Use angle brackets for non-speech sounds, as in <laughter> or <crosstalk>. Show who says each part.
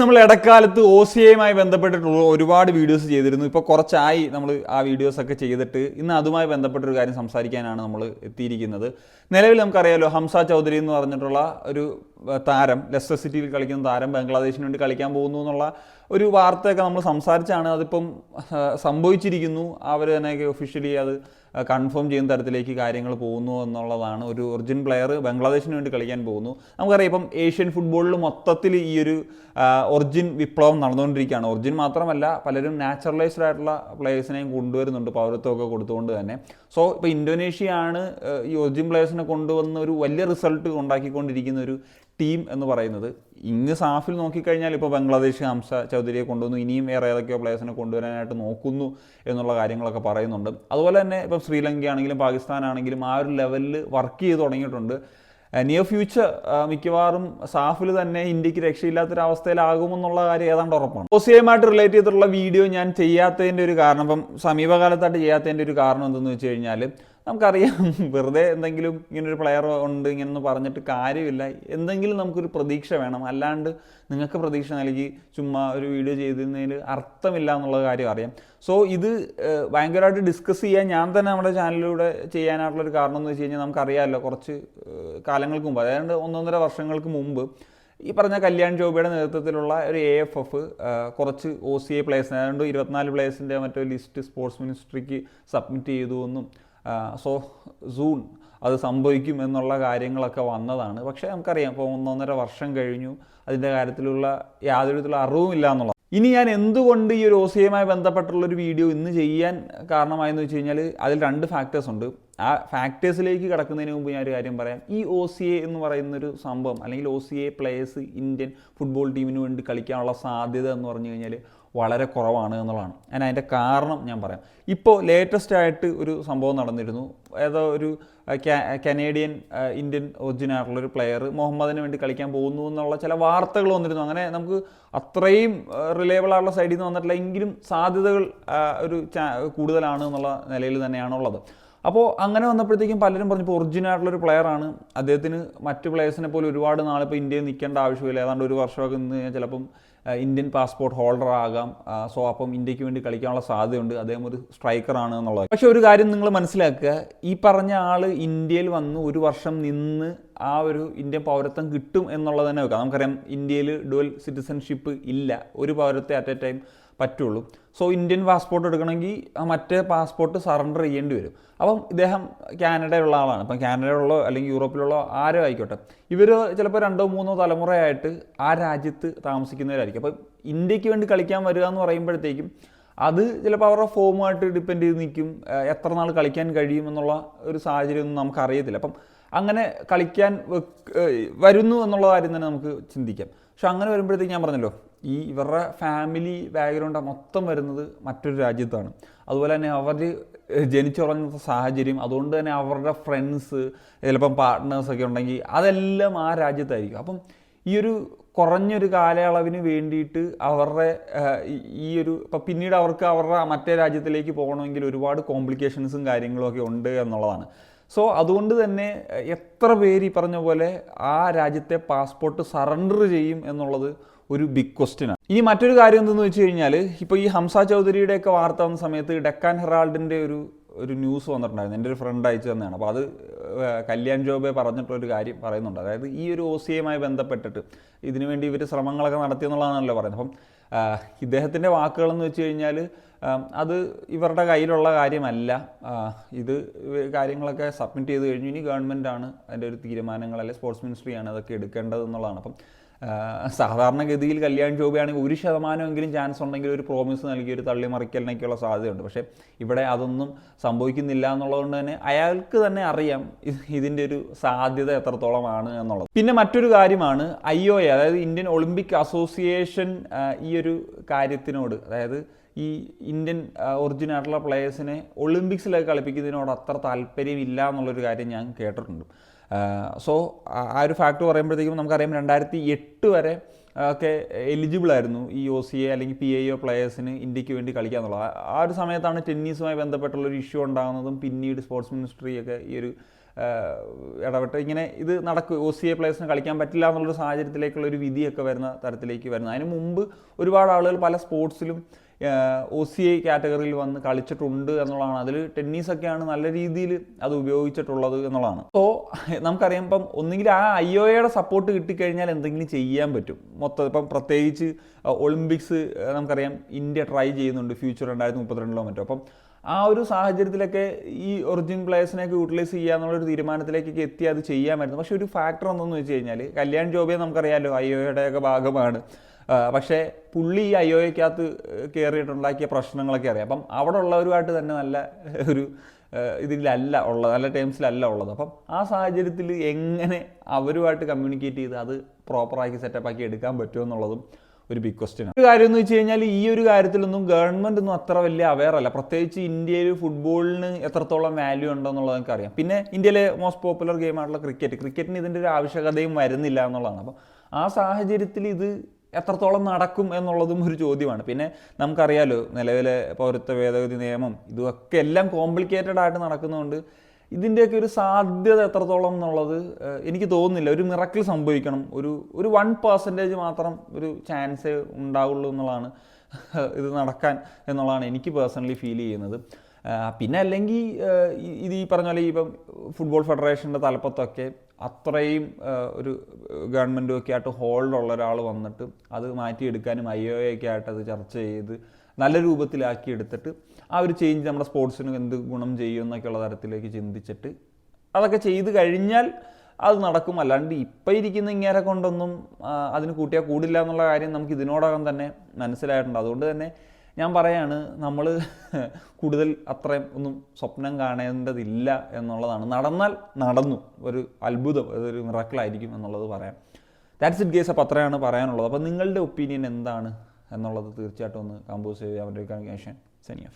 Speaker 1: നമ്മൾ ഇടക്കാലത്ത് O C എയുമായി ബന്ധപ്പെട്ടിട്ടുള്ള ഒരുപാട് വീഡിയോസ് ചെയ്തിരുന്നു. ഇപ്പോൾ കുറച്ചായി നമ്മൾ ആ വീഡിയോസൊക്കെ ചെയ്തിട്ട് ഇന്ന് അതുമായി ബന്ധപ്പെട്ടൊരു കാര്യം സംസാരിക്കാനാണ് നമ്മൾ എത്തിയിരിക്കുന്നത്. നിലവിൽ നമുക്കറിയാലോ ഹംസ ചൗധരി എന്ന് പറഞ്ഞിട്ടുള്ള ഒരു താരം ലെസ്റ്റർ സിറ്റിയിൽ കളിക്കുന്ന താരം ബംഗ്ലാദേശിന് വേണ്ടി കളിക്കാൻ പോകുന്നു എന്നുള്ള ഒരു വാർത്തയൊക്കെ നമ്മൾ സംസാരിച്ചാണ് അതിപ്പം സംഭവിച്ചിരിക്കുന്നു. അവർ തന്നെ ഒഫീഷ്യലി അത് കൺഫേം ചെയ്യുന്ന തരത്തിലേക്ക് കാര്യങ്ങൾ പോകുന്നു എന്നുള്ളതാണ് ഒരു ഒറിജിൻ പ്ലെയർ ബംഗ്ലാദേശിന് വേണ്ടി കളിക്കാൻ പോകുന്നു. നമുക്കറിയാം ഇപ്പം ഏഷ്യൻ ഫുട്ബോളിൽ മൊത്തത്തിൽ ഈ ഒരു ഒറിജിൻ വിപ്ലവം നടന്നുകൊണ്ടിരിക്കുകയാണ്. ഒറിജിൻ മാത്രമല്ല പലരും നാച്ചുറലൈസ്ഡ് ആയിട്ടുള്ള പ്ലേയേഴ്സിനെയും കൊണ്ടുവരുന്നുണ്ട് പൗരത്വമൊക്കെ കൊടുത്തുകൊണ്ട് തന്നെ. സോ ഇപ്പോൾ ഇന്തോനേഷ്യയാണ് ഈ ഒറിജിൻ പ്ലേയേഴ്സിനെ കൊണ്ടുവന്ന ഒരു വലിയ റിസൾട്ട് ഉണ്ടാക്കിക്കൊണ്ടിരിക്കുന്ന ഒരു ടീം എന്ന് പറയുന്നത് ഇങ്ങ് സാഫിൽ നോക്കിക്കഴിഞ്ഞാൽ ഇപ്പോൾ ബംഗ്ലാദേശ് ഹംസ ചൗധരിയെ കൊണ്ടുവന്നു ഇനിയും വേറെ ഏതൊക്കെയോ പ്ലേയേഴ്സിനെ കൊണ്ടുവരാനായിട്ട് നോക്കുന്നു എന്നുള്ള കാര്യങ്ങളൊക്കെ പറയുന്നുണ്ട്. അതുപോലെ തന്നെ ഇപ്പം ശ്രീലങ്കയാണെങ്കിലും പാകിസ്ഥാൻ ആണെങ്കിലും ആ ഒരു ലെവലിൽ വർക്ക് ചെയ്ത് തുടങ്ങിയിട്ടുണ്ട്. നിയർ ഫ്യൂച്ചർ മിക്കവാറും സാഫിൽ തന്നെ ഇന്ത്യയ്ക്ക് രക്ഷയില്ലാത്തൊരവസ്ഥയിലാകുമെന്നുള്ള കാര്യം ഏതാണ്ട് ഉറപ്പാണ്. ഓസിയുമായിട്ട് റിലേറ്റ് ചെയ്തിട്ടുള്ള വീഡിയോ ഞാൻ ചെയ്യാത്തതിന്റെ ഒരു കാരണം ഇപ്പം സമീപകാലത്തായിട്ട് ചെയ്യാത്തതിന്റെ ഒരു കാരണം എന്തെന്ന് വെച്ച് കഴിഞ്ഞാൽ നമുക്കറിയാം. വെറുതെ എന്തെങ്കിലും ഇങ്ങനൊരു പ്ലെയർ ഉണ്ട് ഇങ്ങനെ പറഞ്ഞിട്ട് കാര്യമില്ല. എന്തെങ്കിലും നമുക്കൊരു പ്രതീക്ഷ വേണം. അല്ലാണ്ട് നിങ്ങൾക്ക് പ്രതീക്ഷ നൽകി ചുമ്മാ ഒരു വീഡിയോ ചെയ്തതിൽ അർത്ഥമില്ല എന്നുള്ള കാര്യം അറിയാം. സോ ഇത് ഭയങ്കരമായിട്ട് ഡിസ്കസ് ചെയ്യാൻ ഞാൻ തന്നെ നമ്മുടെ ചാനലിലൂടെ ചെയ്യാനായിട്ടുള്ളൊരു കാരണം എന്ന് വെച്ച് കഴിഞ്ഞാൽ നമുക്കറിയാമല്ലോ കുറച്ച് കാലങ്ങൾക്ക് മുമ്പ് അതായത് ഒന്നൊന്നര വർഷങ്ങൾക്ക് മുമ്പ് ഈ പറഞ്ഞ കല്യാൺ ജോബിയുടെ നേതൃത്വത്തിലുള്ള ഒരു എ എഫ് എഫ് കുറച്ച് ഒ സി എ പ്ലേയേഴ്സിന് അതുകൊണ്ട് ഇരുപത്തിനാല് പ്ലേയേഴ്സിന്റെ മറ്റൊരു ലിസ്റ്റ് സ്പോർട്സ് മിനിസ്ട്രിക്ക് സബ്മിറ്റ് ചെയ്തു എന്നും സോ സൂൺ അത് സംഭവിക്കും എന്നുള്ള കാര്യങ്ങളൊക്കെ വന്നതാണ്. പക്ഷേ നമുക്കറിയാം ഇപ്പോൾ ഒന്നൊന്നര വർഷം കഴിഞ്ഞു അതിന്റെ കാര്യത്തിലുള്ള യാതൊരു വിധത്തിലുള്ള അറിവും ഇല്ല എന്നുള്ളത്. ഇനി ഞാൻ എന്തുകൊണ്ട് ഈ ഒരു ഓസിയുമായി ബന്ധപ്പെട്ടുള്ളൊരു വീഡിയോ ഇന്ന് ചെയ്യാൻ കാരണമായെന്ന് വെച്ച് കഴിഞ്ഞാൽ അതിൽ രണ്ട് ഫാക്ടേഴ്സ് ഉണ്ട്. ആ ഫാക്ടേഴ്സിലേക്ക് കിടക്കുന്നതിന് മുമ്പ് ഞാൻ ഒരു കാര്യം പറയാം. ഈ ഒ സി എ എന്ന് പറയുന്നൊരു സംഭവം അല്ലെങ്കിൽ O C A players Indian football ടീമിന് വേണ്ടി കളിക്കാനുള്ള സാധ്യത എന്ന് പറഞ്ഞു കഴിഞ്ഞാൽ വളരെ കുറവാണ് എന്നുള്ളതാണ്. ഞാൻ അതിന്റെ കാരണം ഞാൻ പറയാം. ഇപ്പോൾ ലേറ്റസ്റ്റ് ആയിട്ട് ഒരു സംഭവം നടന്നിരുന്നു. ഏതോ ഒരു കനേഡിയൻ ഇന്ത്യൻ ഒറിജിനായിട്ടുള്ള ഒരു പ്ലെയർ മുഹമ്മദിന് വേണ്ടി കളിക്കാൻ പോകുന്നു എന്നുള്ള ചില വാർത്തകൾ വന്നിരുന്നു. അങ്ങനെ നമുക്ക് അത്രയും റിലയബിൾ ആയിട്ടുള്ള സൈഡിൽ നിന്ന് വന്നിട്ടില്ല. എങ്കിലും സാധ്യതകൾ ഒരു കൂടുതലാണ് എന്നുള്ള നിലയിൽ തന്നെയാണുള്ളത്. അപ്പോൾ അങ്ങനെ വന്നപ്പോഴത്തേക്കും പലരും പറഞ്ഞു ഇപ്പോൾ ഒറിജിനൽ ആയിട്ടുള്ള ഒരു ആണ്. അദ്ദേഹത്തിന് മറ്റു പ്ലെയേഴ്സിനെ പോലെ ഒരുപാട് നാളിപ്പോൾ ഇന്ത്യയിൽ നിൽക്കേണ്ട ആവശ്യമില്ല. ഏതാണ്ട് ഒരു വർഷമൊക്കെ നിന്ന് കഴിഞ്ഞാൽ ചിലപ്പം ഇന്ത്യൻ പാസ്പോർട്ട് ഹോൾഡർ ആകാം. സോ അപ്പം ഇന്ത്യയ്ക്ക് വേണ്ടി കളിക്കാനുള്ള സാധ്യതയുണ്ട്. അദ്ദേഹം ഒരു സ്ട്രൈക്കറാണ് എന്നുള്ളത്. പക്ഷെ ഒരു കാര്യം നിങ്ങൾ മനസ്സിലാക്കുക. ഈ പറഞ്ഞ ആൾ ഇന്ത്യയിൽ വന്ന് ഒരു വർഷം നിന്ന് ആ ഒരു ഇന്ത്യൻ പൗരത്വം കിട്ടും എന്നുള്ളത് തന്നെ വെക്കാം. നമുക്കറിയാം ഇന്ത്യയിൽ ഡുവൽ സിറ്റിസൺഷിപ്പ് ഇല്ല. ഒരു പൗരത്തെ അറ്റ് എ ടൈം പറ്റുള്ളൂ. സോ ഇന്ത്യൻ പാസ്പോർട്ട് എടുക്കണമെങ്കിൽ മറ്റേ പാസ്പോർട്ട് സറണ്ടർ ചെയ്യേണ്ടി വരും. അപ്പം ഇദ്ദേഹം കാനഡയുള്ള ആളാണ്. അപ്പം കാനഡയുള്ള അല്ലെങ്കിൽ യൂറോപ്പിലുള്ള ആരോ ആയിക്കോട്ടെ. ഇവർ ചിലപ്പോൾ രണ്ടോ മൂന്നോ തലമുറയായിട്ട് ആ രാജ്യത്ത് താമസിക്കുന്നവരായിരിക്കും. അപ്പം ഇന്ത്യയ്ക്ക് വേണ്ടി കളിക്കാൻ വരിക എന്ന് പറയുമ്പോഴത്തേക്കും അത് ചിലപ്പോൾ അവരുടെ ഫോമുമായിട്ട് ഡിപ്പെൻഡ് ചെയ്ത് നിൽക്കും. എത്ര നാൾ കളിക്കാൻ കഴിയും എന്നുള്ള ഒരു സാഹചര്യമൊന്നും നമുക്കറിയത്തില്ല. അപ്പം അങ്ങനെ കളിക്കാൻ വരുന്നു എന്നുള്ള കാര്യം തന്നെ നമുക്ക് ചിന്തിക്കാം. പക്ഷെ അങ്ങനെ വരുമ്പോഴത്തേക്ക് ഞാൻ പറഞ്ഞല്ലോ ഈ ഇവരുടെ ഫാമിലി ബാക്ക്ഗ്രൗണ്ട് മൊത്തം വരുന്നത് മറ്റൊരു രാജ്യത്താണ്. അതുപോലെ തന്നെ അവർ ജനിച്ചുറങ്ങുന്ന സാഹചര്യം അതുകൊണ്ട് തന്നെ അവരുടെ ഫ്രണ്ട്സ് ചിലപ്പം പാർട്ട്നേഴ്സൊക്കെ ഉണ്ടെങ്കിൽ അതെല്ലാം ആ രാജ്യത്തായിരിക്കും. അപ്പം ഈ ഒരു കുറഞ്ഞൊരു കാലയളവിന് വേണ്ടിയിട്ട് അവരുടെ ഈ- ഒരു ഇപ്പം പിന്നീട് അവർക്ക് അവരുടെ മറ്റേ രാജ്യത്തിലേക്ക് പോകണമെങ്കിൽ ഒരുപാട് കോംപ്ലിക്കേഷൻസും കാര്യങ്ങളും ഒക്കെ ഉണ്ട് എന്നുള്ളതാണ്. സോ അതുകൊണ്ട് തന്നെ എത്ര പേര് ഈ പറഞ്ഞ പോലെ ആ രാജ്യത്തെ പാസ്പോർട്ട് സറണ്ടർ ചെയ്യും എന്നുള്ളത് ഒരു ബിഗ് ക്വസ്റ്റ്യനാണ് ഇനി മറ്റൊരു കാര്യം എന്തെന്ന് വെച്ച് കഴിഞ്ഞാൽ ഇപ്പോൾ ഈ ഹംസ ചൗധരിയുടെ ഒക്കെ വാർത്ത വന്ന സമയത്ത് ഡെക്കാൻ ഹെറാൾഡിന്റെ ഒരു ഒരു ന്യൂസ് വന്നിട്ടുണ്ടായിരുന്നു. എന്റെ ഒരു ഫ്രണ്ട് അയച്ചു തന്നെയാണ് അപ്പോൾ അത് കല്യാൺ ജോബെ പറഞ്ഞിട്ടൊരു കാര്യം പറയുന്നുണ്ട്. അതായത് ഈ ഒരു ഒ സി എമായി ബന്ധപ്പെട്ടിട്ട് ഇതിനുവേണ്ടി ഇവർ ശ്രമങ്ങളൊക്കെ നടത്തി എന്നുള്ളതാണല്ലോ പറയുന്നത്. അപ്പം ഇദ്ദേഹത്തിന്റെ വാക്കുകളെന്ന് വെച്ച് കഴിഞ്ഞാൽ അത് ഇവരുടെ കയ്യിലുള്ള കാര്യമല്ല. ഇത് കാര്യങ്ങളൊക്കെ സബ്മിറ്റ് ചെയ്ത് കഴിഞ്ഞു. ഇനി ഗവൺമെന്റാണ് അതിന്റെ ഒരു തീരുമാനങ്ങൾ അല്ലെങ്കിൽ സ്പോർട്സ് മിനിസ്ട്രിയാണ് അതൊക്കെ എടുക്കേണ്ടത് എന്നുള്ളതാണ്. അപ്പം സാധാരണഗതിയിൽ കല്യാൺ ജോബിയാണെങ്കിൽ ഒരു ശതമാനമെങ്കിലും ചാൻസ് ഉണ്ടെങ്കിൽ ഒരു പ്രോമിസ് നൽകി ഒരു തള്ളിമറിക്കലിനൊക്കെയുള്ള സാധ്യതയുണ്ട്. പക്ഷേ ഇവിടെ അതൊന്നും സംഭവിക്കുന്നില്ല എന്നുള്ളതുകൊണ്ട് തന്നെ അയാൾക്ക് തന്നെ അറിയാം ഇതിന്റെ ഒരു സാധ്യത എത്രത്തോളമാണ് എന്നുള്ളത്. പിന്നെ മറ്റൊരു കാര്യമാണ് ഐ ഒ എ അതായത് ഇന്ത്യൻ ഒളിമ്പിക് അസോസിയേഷൻ ഈ ഒരു കാര്യത്തിനോട് അതായത് ഈ ഇന്ത്യൻ ഒറിജിനൽ ആയിട്ടുള്ള പ്ലേയേഴ്സിനെ ഒളിമ്പിക്സിലൊക്കെ കളിപ്പിക്കുന്നതിനോട് അത്ര താല്പര്യമില്ല എന്നുള്ളൊരു കാര്യം ഞാൻ കേട്ടിട്ടുണ്ട്. സോ ആ ഒരു ഫാക്ട് പറയുമ്പോഴത്തേക്കും നമുക്കറിയാം രണ്ടായിരത്തി എട്ട് വരെ ഒക്കെ എലിജിബിൾ ആയിരുന്നു ഈ ഒ സി എ അല്ലെങ്കിൽ പി ഐ ഒ പ്ലേയേഴ്സിന് ഇന്ത്യയ്ക്ക് വേണ്ടി കളിക്കുക എന്നുള്ളത്. ആ- ഒരു സമയത്താണ് ടെന്നീസുമായി ബന്ധപ്പെട്ടുള്ളൊരു ഇഷ്യൂ ഉണ്ടാകുന്നതും പിന്നീട് സ്പോർട്സ് മിനിസ്ട്രി ഒക്കെ ഈ ഒരു ഇടപെട്ട് ഇങ്ങനെ ഇത് നടക്കും ഒ സി എ പ്ലേയേഴ്സിന് കളിക്കാൻ പറ്റില്ല എന്നുള്ളൊരു സാഹചര്യത്തിലേക്കുള്ള ഒരു വിധിയൊക്കെ വരുന്ന തരത്തിലേക്ക് വരുന്നത്. അതിന് മുമ്പ് ഒരുപാട് ആളുകൾ പല സ്പോർട്സിലും ഒ സി ഐ കാറ്റഗറിയിൽ വന്ന് കളിച്ചിട്ടുണ്ട് എന്നുള്ളതാണ്. അതിൽ ടെന്നീസൊക്കെയാണ് നല്ല രീതിയിൽ അത് ഉപയോഗിച്ചിട്ടുള്ളത് എന്നുള്ളതാണ്. സോ നമുക്കറിയാം ഇപ്പം ഒന്നുകിൽ ആ ഐ ഒ എയുടെ സപ്പോർട്ട് കിട്ടിക്കഴിഞ്ഞാൽ എന്തെങ്കിലും ചെയ്യാൻ പറ്റും. മൊത്തം ഇപ്പം പ്രത്യേകിച്ച് ഒളിമ്പിക്സ് നമുക്കറിയാം ഇന്ത്യ ട്രൈ ചെയ്യുന്നുണ്ട്. ഫ്യൂച്ചർ രണ്ടായിരത്തി മുപ്പത്തിരണ്ടിലോ മറ്റോ. അപ്പം ആ ഒരു സാഹചര്യത്തിലൊക്കെ ഈ ഒറിജിൻ പ്ലേയേഴ്സിനെയൊക്കെ യൂട്ടിലൈസ് ചെയ്യുക എന്നുള്ളൊരു തീരുമാനത്തിലേക്കൊക്കെ എത്തി അത് ചെയ്യാമായിരുന്നു. പക്ഷെ ഒരു ഫാക്ടർ എന്തെന്ന് വെച്ച് കഴിഞ്ഞാൽ കല്യാൺ ജോബിയെ നമുക്കറിയാമല്ലോ ഐ ഒയുടെയൊക്കെ ഭാഗമാണ്. പക്ഷേ പുള്ളി ഈ ഐ ഒയ്ക്കകത്ത് കയറിയിട്ടുണ്ടാക്കിയ പ്രശ്നങ്ങളൊക്കെ അറിയാം. അപ്പം അവിടെ ഉള്ളവരുമായിട്ട് തന്നെ നല്ല ഒരു ഇതിലല്ല ഉള്ളത് നല്ല ടേംസിലല്ല ഉള്ളത്. അപ്പം ആ സാഹചര്യത്തിൽ എങ്ങനെ അവരുമായിട്ട് കമ്മ്യൂണിക്കേറ്റ് ചെയ്ത് അത് പ്രോപ്പറാക്കി സെറ്റപ്പാക്കി എടുക്കാൻ പറ്റുമോ എന്നുള്ളതും ഒരു ബിഗ് ക്വസ്റ്റ്യൻ ഒരു കാര്യം എന്ന് വെച്ച് കഴിഞ്ഞാൽ ഈ ഒരു കാര്യത്തിലൊന്നും ഗവൺമെന്റ് ഒന്നും അത്ര വലിയ അവയറല്ല പ്രത്യേകിച്ച് ഇന്ത്യയിൽ ഫുട്ബോളിന് എത്രത്തോളം വാല്യൂ ഉണ്ടെന്നുള്ളത് നമുക്ക് അറിയാം. പിന്നെ ഇന്ത്യയിലെ മോസ്റ്റ് പോപ്പുലർ ഗെയിമായിട്ടുള്ള ക്രിക്കറ്റ് ക്രിക്കറ്റിന് ഇതിന്റെ ഒരു ആവശ്യകതയും വരുന്നില്ല എന്നുള്ളതാണ്. അപ്പം ആ സാഹചര്യത്തിൽ ഇത് എത്രത്തോളം നടക്കും എന്നുള്ളതും ഒരു ചോദ്യമാണ്. പിന്നെ നമുക്കറിയാലോ നിലവിലെ പൗരത്വ ഭേദഗതി നിയമം ഇതൊക്കെ എല്ലാം കോംപ്ലിക്കേറ്റഡ് ആയിട്ട് നടക്കുന്നതുകൊണ്ട് ഇതിന്റെയൊക്കെ ഒരു സാധ്യത എത്രത്തോളം എന്നുള്ളത് എനിക്ക് തോന്നുന്നില്ല. ഒരു മിറക്കിൾ സംഭവിക്കണം. ഒരു ഒരു വൺ പെർസെന്റേജ് മാത്രം ഒരു ചാൻസ് ഉണ്ടാവുള്ളൂ എന്നുള്ളതാണ് ഇത് നടക്കാൻ എന്നുള്ളതാണ് എനിക്ക് പേഴ്സണലി ഫീൽ ചെയ്യുന്നത്. പിന്നെ അല്ലെങ്കിൽ ഇത് ഈ പറഞ്ഞ പോലെ ഇപ്പം ഫുട്ബോൾ ഫെഡറേഷന്റെ തലപ്പത്തൊക്കെ അത്രയും ഒരു ഗവൺമെന്റും ഒക്കെ ആയിട്ട് ഹോൾഡുള്ള ഒരാൾ വന്നിട്ട് അത് മാറ്റിയെടുക്കാനും ഐ ഒ ഒക്കെ ആയിട്ട് അത് ചർച്ച ചെയ്ത് നല്ല രൂപത്തിലാക്കി എടുത്തിട്ട് ആ ഒരു ചേഞ്ച് നമ്മുടെ സ്പോർട്സിന് എന്ത് ഗുണം ചെയ്യും എന്നൊക്കെയുള്ള തരത്തിലേക്ക് ചിന്തിച്ചിട്ട് അതൊക്കെ ചെയ്ത് കഴിഞ്ഞാൽ അത് നടക്കും. അല്ലാണ്ട് ഇപ്പം ഇരിക്കുന്ന ഇങ്ങേരെ കൊണ്ടൊന്നും അതിന് കൂട്ടിയാൽ കൂടില്ല എന്നുള്ള കാര്യം നമുക്ക് ഇതിനോടകം തന്നെ മനസ്സിലായിട്ടുണ്ട്. അതുകൊണ്ട് തന്നെ ഞാൻ പറയാണ് നമ്മൾ <laughs> കൂടുതൽ അത്രയും ഒന്നും സ്വപ്നം കാണേണ്ടതില്ല എന്നുള്ളതാണ്. നടന്നാൽ നടന്നു. ഒരു അത്ഭുതം അതൊരു മിറക്കിളായിരിക്കും എന്നുള്ളത് പറയാം. ദാറ്റ്സ് ഇറ്റ് ഗേസ് അപ്പോൾ അത്രയാണ് പറയാനുള്ളത്. അപ്പോൾ നിങ്ങളുടെ ഒപ്പീനിയൻ എന്താണ്? എന്നുള്ളത് തീർച്ചയായിട്ടും ഒന്ന് കമ്പോസ് ചെയ്യുക അവരുടെ കൺവേഷൻ സനിയ